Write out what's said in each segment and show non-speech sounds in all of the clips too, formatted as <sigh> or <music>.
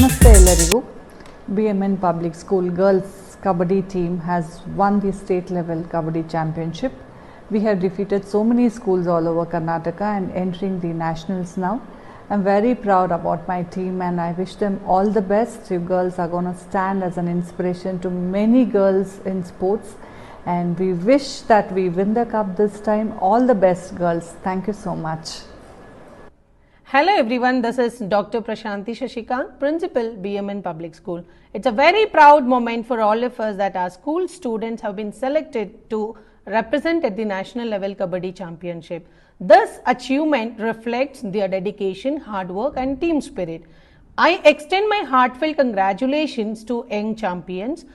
ನಮಸ್ತೆ ಎಲ್ಲರಿಗೂ B M N public school girls kabaddi team has won the state level kabaddi championship. We have defeated so many schools all over Karnataka and entering the nationals now. I'm very proud about my team and I wish them all the best. You girls are going to stand as an inspiration to many girls in sports and we wish that we win the cup this time. All the best, girls. Thank you so much. Hello everyone, this is Dr. Prashanti Shashikant, Principal BMN Public School. It's a very proud moment for all of us that our school students have been selected to represent at the national level Kabaddi Championship. This achievement reflects their dedication, hard work and team spirit. I extend my heartfelt congratulations to young champions.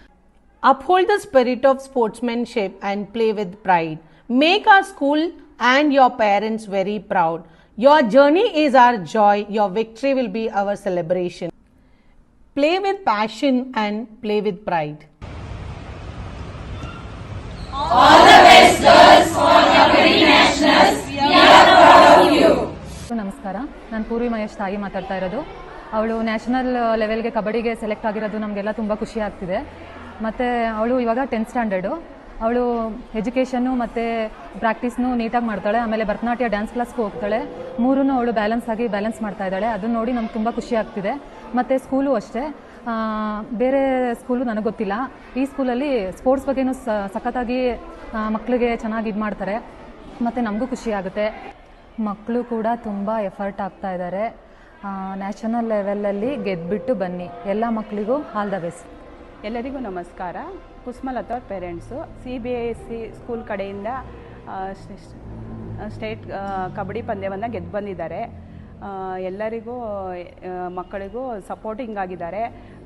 Uphold the spirit of sportsmanship and play with pride. Make our school and your parents very proud. Your journey is our joy, your victory will be our celebration. Play with passion and play with pride. All the best girls for Kabaddi Nationals. We are proud of you. ನಮಸ್ಕಾರ ನಾನು ಪೂರ್ವಿ ಮಹೇಶ್ ತಾಯಿ ಮಾತಾಡ್ತಾ ಇರೋದು ಅವಳು national ಲೆವೆಲ್ಗೆ ಕಬಡ್ಡಿಗೆ select ಆಗಿರೋದು ನಮಗೆಲ್ಲ ತುಂಬ ಖುಷಿ ಆಗ್ತಿದೆ ಮತ್ತು ಅವಳು ಇವಾಗ ಟೆಂತ್ ಸ್ಟ್ಯಾಂಡರ್ಡು ಅವಳು ಎಜುಕೇಷನ್ನು ಮತ್ತು ಪ್ರಾಕ್ಟೀಸ್ನು ನೀಟಾಗಿ ಮಾಡ್ತಾಳೆ. ಆಮೇಲೆ ಭರತನಾಟ್ಯ ಡ್ಯಾನ್ಸ್ ಕ್ಲಾಸ್ಗೂ ಹೋಗ್ತಾಳೆ. ಮೂರೂ ಅವಳು ಬ್ಯಾಲೆನ್ಸ್ ಆಗಿ ಬ್ಯಾಲೆನ್ಸ್ ಮಾಡ್ತಾ ಇದ್ದಾಳೆ. ಅದನ್ನು ನೋಡಿ ನಮ್ಗೆ ತುಂಬ ಖುಷಿ ಆಗ್ತಿದೆ. ಮತ್ತು ಸ್ಕೂಲು ಅಷ್ಟೇ. ಬೇರೆ ಸ್ಕೂಲು ನನಗೆ ಗೊತ್ತಿಲ್ಲ. ಈ ಸ್ಕೂಲಲ್ಲಿ ಸ್ಪೋರ್ಟ್ಸ್ ಬಗ್ಗೆನೂ ಸಖತ್ತಾಗಿ ಮಕ್ಕಳಿಗೆ ಚೆನ್ನಾಗಿ ಇದು ಮಾಡ್ತಾರೆ. ಮತ್ತು ನಮಗೂ ಖುಷಿ ಆಗುತ್ತೆ. ಮಕ್ಕಳು ಕೂಡ ತುಂಬ ಎಫರ್ಟ್ ಆಗ್ತಾ ಇದ್ದಾರೆ. ನ್ಯಾಷನಲ್ ಲೆವೆಲಲ್ಲಿ ಗೆದ್ದುಬಿಟ್ಟು ಬನ್ನಿ. ಎಲ್ಲ ಮಕ್ಕಳಿಗೂ ಆಲ್ ದ ಬೆಸ್ಟ್ ಎಲ್ಲರಿಗೂ ನಮಸ್ಕಾರ ಕುಸ್ಮಲತಾ ಅವ್ರ parents C B S C school ಕಡೆಯಿಂದ ಆ, ಸ್- ಸ್- ಸ್ಟೇಟ್ ಆ, ಕಬಡ್ಡಿ ಪಂದ್ಯವನ್ನು ಗೆದ್ದು ಬಂದಿದ್ದಾರೆ ಆ, ಎಲ್ಲರಿಗೂ ಆ, ಮಕ್ಕಳಿಗೂ ಸಪೋರ್ಟಿಂಗ್ ಆಗಿದ್ದಾರೆ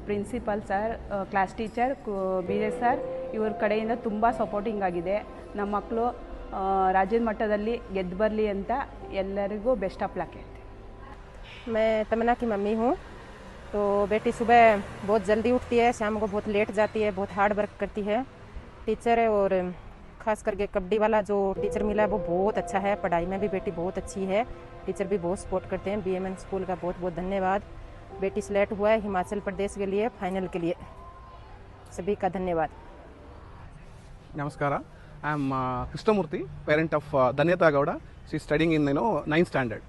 principal sir class teacher B S sir ಇವ್ರ ಕಡೆಯಿಂದ ತುಂಬ ಸಪೋರ್ಟಿಂಗ್ ಆಗಿದೆ ನಮ್ಮ ಮಕ್ಕಳು ರಾಜ್ಯದ ಮಟ್ಟದಲ್ಲಿ ಗೆದ್ದು ಬರಲಿ ಅಂತ ಎಲ್ಲರಿಗೂ ಬೆಸ್ಟ್ ಆಫ್ ಲಕ್ ಹೇಳ್ತೀನಿ मैं तमन्ना की मम्मी हूँ तो बेटी सुबह बहुत जल्दी उठती है शाम को बहुत लेट जाती है बहुत हार्ड वर्क करती है। टीचर है और खास करके कबड्डी वाला जो टीचर मिला है वो बहुत अच्छा है। पढ़ाई में भी बेटी बहुत अच्छी है। टीचर भी बहुत सपोर्ट करते हैं। बीएमएन स्कूल का बहुत बहुत धन्यवाद। बेटी सेलेक्ट हुआ है हिमाचल प्रदेश के लिए फाइनल के लिए। सभी का धन्यवाद। नमस्कार। I parent of uh, Danyata Gowda. She is studying in you know ninth standard.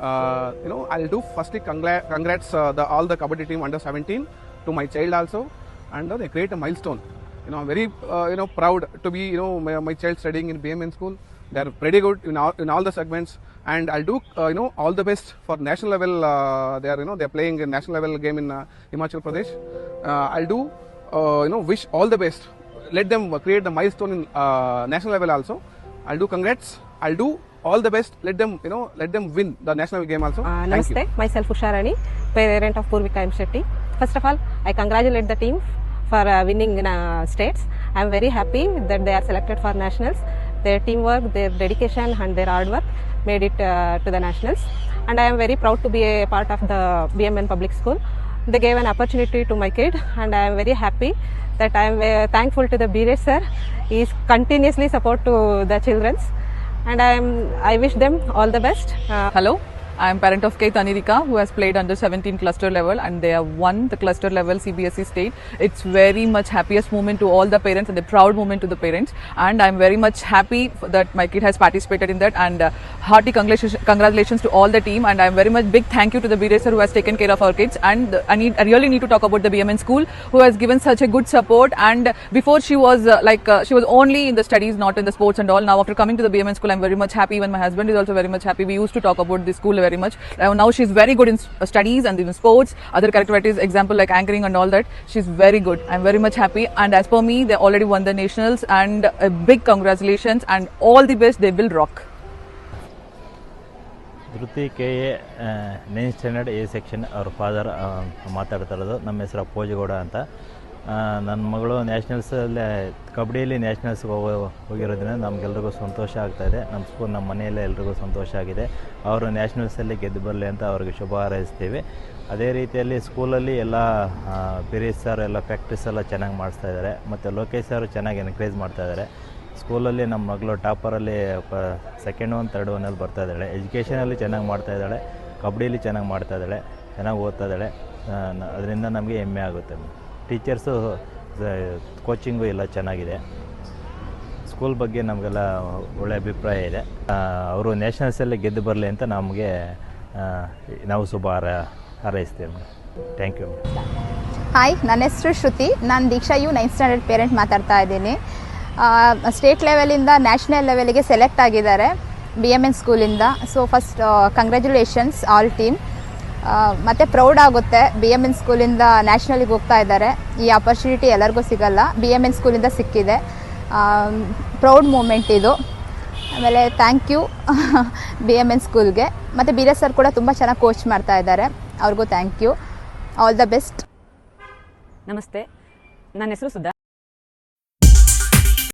Uh, you know, I'll do firstly congrats uh, the, all the kabaddi team under 17 to my child also, and uh, they create a milestone. You know, I'm very uh, you know proud to be you know my, my child studying in BMN school. They are pretty good in all, in all the segments, and I'll do uh, you know all the best for national level. Uh, they are you know they're playing a national level game in Himachal Pradesh. I'll do you know wish all the best let them create the milestone in national level also. I'll do congrats. I'll do all the best. Let them, you know, let them win the national game also. Uh, Thank you. Namaste, myself Usharani, parent of Purvika M. Shetty. First of all, I congratulate the team for uh, winning uh, states. I am very happy that they are selected for nationals. Their teamwork, their dedication, and their hard work made it uh, to the nationals. And I am very proud to be a part of the BMN Public School. They gave an opportunity to my kid, and I am very happy that I am uh, thankful to the Bire sir. He is continuously support to the childrens, and I am I wish them all the best. Uh, Hello, I am parent of K. Tanirika who has played under 17 cluster level and they have won the cluster level CBSE state. It's very much happiest moment to all the parents and a proud moment to the parents. And I'm very much happy that my kid has participated in that. And uh, hearty congratulations, to all the team. And I'm very much big thank you to the B sir who has taken care of our kids. And I need I really need to talk about the BMN school who has given such a good support. And before she was uh, like uh, she was only in the studies not in the sports and all. Now after coming to the BMN school I'm very much happy. Even my husband is also very much happy. We used to talk about the school very much uh, now she's very good in uh, studies and in sports other characteristics example like anchoring and all that she's very good I'm very much happy and as per me they already won the nationals and a big congratulations and all the best they will rock Dhriti K A nine standard A section ಅವ್ರ father ಮಾತಾಡ್ತಾ ಇರೋದು ನಮ್ಮ ಹೆಸರು ಅಂತ ನನ್ನ ಮಗಳು ನ್ಯಾಷನಲ್ಸಲ್ಲೇ ಕಬಡ್ಡಿಯಲ್ಲಿ ನ್ಯಾಷನಲ್ಸ್ಗೆ ಹೋಗೋ ಹೋಗಿರೋದ್ರಿಂದ ನಮಗೆಲ್ರಿಗೂ ಸಂತೋಷ ಆಗ್ತಾಯಿದೆ ನಮ್ಮ ಸ್ಕೂಲ್ ನಮ್ಮ ಮನೆಯಲ್ಲೇ ಎಲ್ರಿಗೂ ಸಂತೋಷ ಆಗಿದೆ. ಅವರು ನ್ಯಾಷನಲ್ಸಲ್ಲಿ ಗೆದ್ದು ಬರಲಿ ಅಂತ ಅವ್ರಿಗೆ ಶುಭ ಹಾರೈಸ್ತೀವಿ. ಅದೇ ರೀತಿಯಲ್ಲಿ ಸ್ಕೂಲಲ್ಲಿ ಎಲ್ಲ ಬಿರೀಶ್ ಸರ್ ಎಲ್ಲ ಪ್ರಾಕ್ಟೀಸ್ ಎಲ್ಲ ಚೆನ್ನಾಗಿ ಮಾಡಿಸ್ತಾ ಇದ್ದಾರೆ ಮತ್ತು ಲೋಕೇಶ್ ಸರ್ ಚೆನ್ನಾಗಿ ಎನ್ಕರೇಜ್ ಮಾಡ್ತಾ ಇದ್ದಾರೆ ಸ್ಕೂಲಲ್ಲಿ ನಮ್ಮ ಮಗಳು ಟಾಪರಲ್ಲಿ ಪ ಸೆಕೆಂಡ್ ಒನ್ ತರ್ಡ್ ಒನಲ್ಲಿ ಬರ್ತಾ ಇದ್ದಾಳೆ. ಎಜುಕೇಷನಲ್ಲಿ ಚೆನ್ನಾಗಿ ಮಾಡ್ತಾ ಇದ್ದಾಳೆ. ಕಬಡ್ಡಿಯಲ್ಲಿ ಚೆನ್ನಾಗಿ ಮಾಡ್ತಾ ಇದ್ದಾಳೆ. ಚೆನ್ನಾಗಿ ಓದ್ತಾ ಇದ್ದಾಳೆ. ಅದರಿಂದ ನಮಗೆ ಹೆಮ್ಮೆ ಆಗುತ್ತೆ. ಟೀಚರ್ಸು ಕೋಚಿಂಗು ಎಲ್ಲ ಚೆನ್ನಾಗಿದೆ. ಸ್ಕೂಲ್ ಬಗ್ಗೆ ನಮಗೆಲ್ಲ ಒಳ್ಳೆ ಅಭಿಪ್ರಾಯ ಇದೆ. ಅವರು ನ್ಯಾಷನಲ್ಸಲ್ಲಿ ಗೆದ್ದು ಬರಲಿ ಅಂತ ನಮಗೆ ನಾವು ಶುಭ ಹಾರ, ಹಾರೈಸ್ತೇವೆ ಥ್ಯಾಂಕ್ ಯು ಹಾಯ್ ನನ್ನ ಹೆಸರು ಶ್ರುತಿ. ನಾನು Deeksha, U ninth standard parent ಮಾತಾಡ್ತಾ ಇದ್ದೀನಿ. ಸ್ಟೇಟ್ ಲೆವೆಲಿಂದ ನ್ಯಾಷನಲ್ ಲೆವೆಲಿಗೆ ಸೆಲೆಕ್ಟ್ ಆಗಿದ್ದಾರೆ ಬಿ ಎಂ ಎನ್ ಸ್ಕೂಲಿಂದ so first congratulations all team ಮತ್ತು ಪ್ರೌಡ್ ಆಗುತ್ತೆ. ಬಿ ಎಂ ಎನ್ ಸ್ಕೂಲಿಂದ ನ್ಯಾಷನಲಿಗೆ ಹೋಗ್ತಾ ಇದ್ದಾರೆ. ಈ ಆಪರ್ಚುನಿಟಿ ಎಲ್ಲರಿಗೂ ಸಿಗಲ್ಲ. ಬಿ ಎಂ ಎನ್ ಸ್ಕೂಲಿಂದ ಸಿಕ್ಕಿದೆ. ಪ್ರೌಡ್ ಮೂಮೆಂಟ್ ಇದು. ಆಮೇಲೆ thank <laughs> you B M N ಸ್ಕೂಲ್ಗೆ ಮತ್ತು ಬೀರ ಸರ್ ಕೂಡ ತುಂಬ ಚೆನ್ನಾಗಿ ಕೋಚ್ ಮಾಡ್ತಾ ಇದ್ದಾರೆ. ಅವ್ರಿಗೂ thank you all the best ನಮಸ್ತೆ. ನನ್ನ ಹೆಸರು ಸುಧಾ.